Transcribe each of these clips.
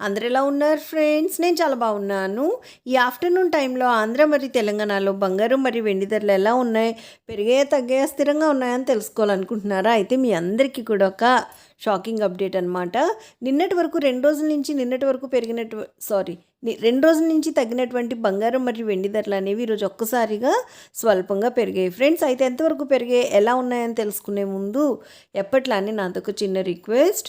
అందరు ఎలా ఉన్నారు ఫ్రెండ్స్? నేను చాలా బాగున్నాను. ఈ ఆఫ్టర్నూన్ టైంలో ఆంధ్ర మరియు తెలంగాణలో బంగారం మరియు వెండి ధరలు ఎలా ఉన్నాయి? పెరిగే తగ్గే స్థిరంగా ఉన్నాయని తెలుసుకోవాలనుకుంటున్నారా? అయితే మీ అందరికీ కూడా ఒక షాకింగ్ అప్డేట్ అనమాట నిన్నటి వరకు రెండు రోజుల నుంచి నిన్నటి వరకు పెరిగినట్టు సారీ రెండు రోజుల నుంచి తగ్గినటువంటి బంగారం మరియు వెండి ధరలు అనేవి ఈరోజు ఒక్కసారిగా స్వల్పంగా పెరిగాయి. ఫ్రెండ్స్ అయితే ఎంతవరకు పెరిగాయి ఎలా ఉన్నాయని తెలుసుకునే ముందు ఎప్పట్లానే నాదొక చిన్న రిక్వెస్ట్.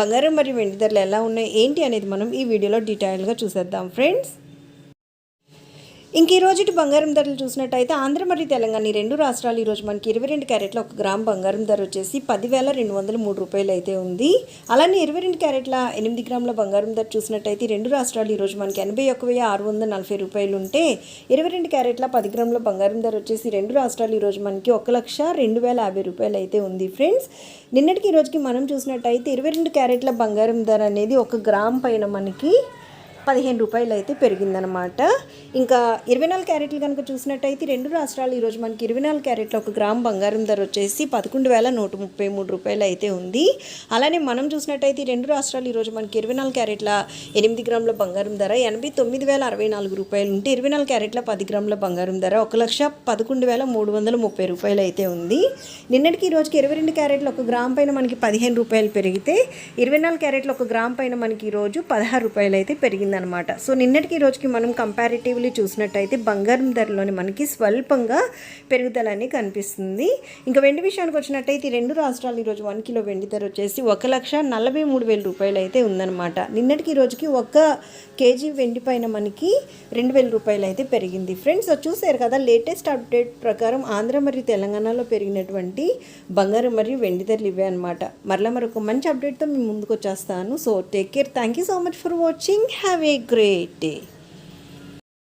బంగారం మరియు వెండి ధరలు ఎలా ఉన్నాయి ఏంటి అనేది మనం ఈ వీడియోలో డీటెయిల్గా చూసేద్దాం. ఫ్రెండ్స్ ఇంక ఈ ఇటు బంగారం ధరలు చూసినట్టయితే ఆంధ్ర మరియు తెలంగాణ ఈ రెండు రాష్ట్రాలు ఈరోజు మనకి ఇరవై రెండు క్యారెట్ల ఒక గ్రామ్ బంగారం ధర వచ్చేసి పదివేల రెండు వందల మూడు రూపాయలు అయితే ఉంది. అలానే ఇరవై రెండు క్యారెట్ల ఎనిమిది గ్రాముల బంగారం ధర చూసినట్టయితే రెండు రాష్ట్రాలు ఈరోజు మనకి ఎనభై ఒక వెయ్యి ఆరు వందల నలభై రూపాయలు ఉంటే ఇరవై రెండు క్యారెట్ల పది గ్రాముల బంగారం ధర వచ్చేసి రెండు రాష్ట్రాలు ఈరోజు మనకి ఒక లక్ష రెండు వేల యాభై రూపాయలు అయితే ఉంది ఫ్రెండ్స్. నిన్నటికి ఈరోజుకి మనం చూసినట్టయితే ఇరవై రెండు క్యారెట్ల బంగారం ధర అనేది ఒక గ్రామ్ పైన మనకి పదిహేను రూపాయలు అయితే పెరిగిందనమాట ఇంకా ఇరవై నాలుగు క్యారెట్లు కనుక చూసినట్టయితే రెండు రాష్ట్రాలు ఈరోజు మనకి ఇరవై నాలుగు క్యారెట్ల ఒక గ్రామ్ బంగారం ధర వచ్చేసి పదకొండు వేల నూట ముప్పై మూడు రూపాయలు అయితే ఉంది. అలానే మనం చూసినట్టయితే రెండు రాష్ట్రాలు ఈరోజు మనకి ఇరవై నాలుగు క్యారెట్ల ఎనిమిది గ్రాముల బంగారం ధర ఎనభై తొమ్మిది వేల అరవై నాలుగు రూపాయలు ఉంటే ఇరవై నాలుగు క్యారెట్ల పది గ్రాముల బంగారం ధర ఒక లక్ష పదకొండు వేల మూడు వందల ముప్పై రూపాయలు అయితే ఉంది. నిన్నటికి ఈ రోజుకి ఇరవై రెండు క్యారెట్లు ఒక గ్రామ్ పైన మనకి పదిహేను రూపాయలు పెరిగితే ఇరవై నాలుగు క్యారెట్లు ఒక గ్రామ్ పైన మనకి ఈరోజు పదహారు రూపాయలు అయితే పెరిగిందనమాట సో నిన్నటికి ఈ రోజుకి మనం కంపారిటివ్లీ చూసినట్టయితే బంగారం ధరలోని మనకి స్వల్పంగా పెరుగుదల కనిపిస్తుంది. ఇంకా వెండి విషయానికి వచ్చినట్టయితే రెండు రాష్ట్రాలు ఈరోజు వన్ కిలో వెండి ధర వచ్చేసి ఒక లక్ష నలభై మూడు వేల రూపాయలు అయితే ఉందన్నమాట. నిన్నటికి ఈ రోజుకి ఒక కేజీ వెండి పైన మనకి రెండు వేల రూపాయలు అయితే పెరిగింది. ఫ్రెండ్స్ చూసారు కదా లేటెస్ట్ అప్డేట్ ప్రకారం ఆంధ్ర మరియు తెలంగాణలో పెరిగినటువంటి బంగారం మరియు వెండి ధరలు ఇవే అనమాట మరలా మరొక మంచి అప్డేట్తో మేము ముందుకు వచ్చేస్తాను. So take care thank you so much for watching have Have a great day.